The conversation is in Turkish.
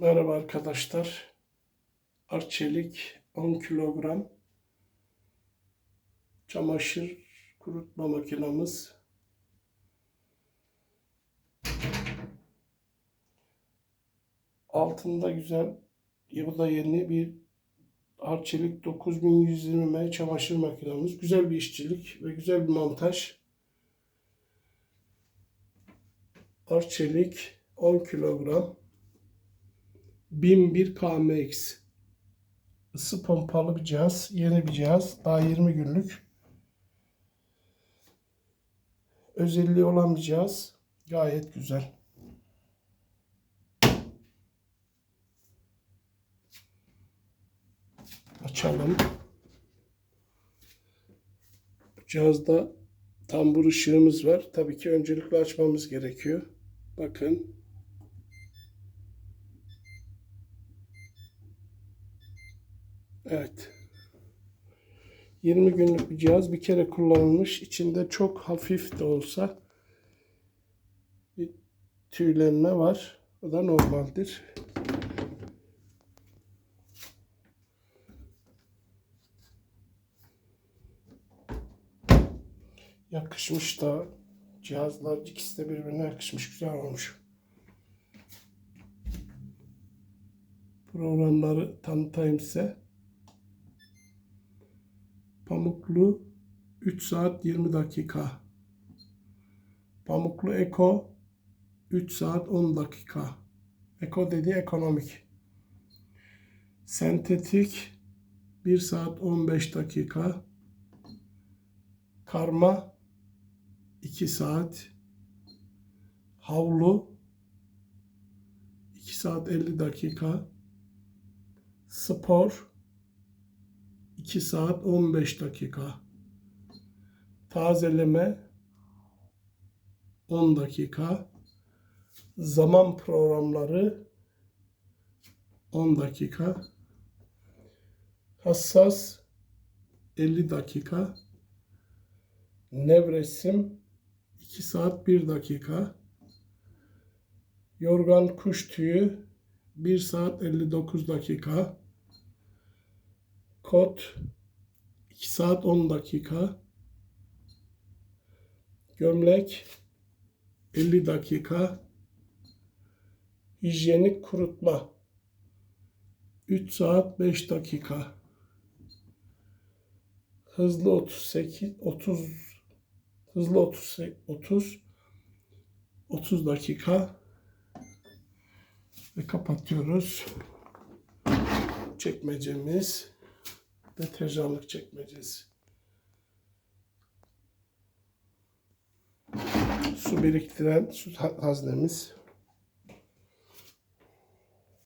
Merhaba arkadaşlar. Arçelik 10 kilogram çamaşır kurutma makinamız. Altında güzel da yeni bir Arçelik 9120M çamaşır makinamız. Güzel bir işçilik ve güzel bir montaj. Arçelik 10 kilogram 1001 KMX ısı pompalı bir cihaz. Yeni bir cihaz. Daha 20 günlük. Özelliği olan bir cihaz. Gayet güzel. Açalım. Cihazda tambur ışığımız var. Tabii ki öncelikle açmamız gerekiyor. Bakın. Evet. 20 günlük bir cihaz bir kere kullanılmış. İçinde çok hafif de olsa bir tüylenme var. O da normaldir. Yakışmış da cihazlar ikisi de birbirine yakışmış. Güzel olmuş. Programları tanıtayım size. Pamuklu 3 saat 20 dakika. Pamuklu Eko 3 saat 10 dakika. Eko dediği ekonomik. Sentetik 1 saat 15 dakika. Karma 2 saat. Havlu 2 saat 50 dakika. Spor 2 saat 15 dakika. Tazeleme 10 dakika. Zaman programları 10 dakika. Hassas 50 dakika. Nevresim 2 saat 1 dakika. Yorgan kuş tüyü 1 saat 59 dakika. Kod 2 saat 10 dakika. Gömlek 50 dakika. Hijyenik kurutma 3 saat 5 dakika. Hızlı 38 30 hızlı 30 30 30 dakika ve kapatıyoruz. Çekmecemiz deterjanlık çekmecesi. Su biriktiren su haznemiz.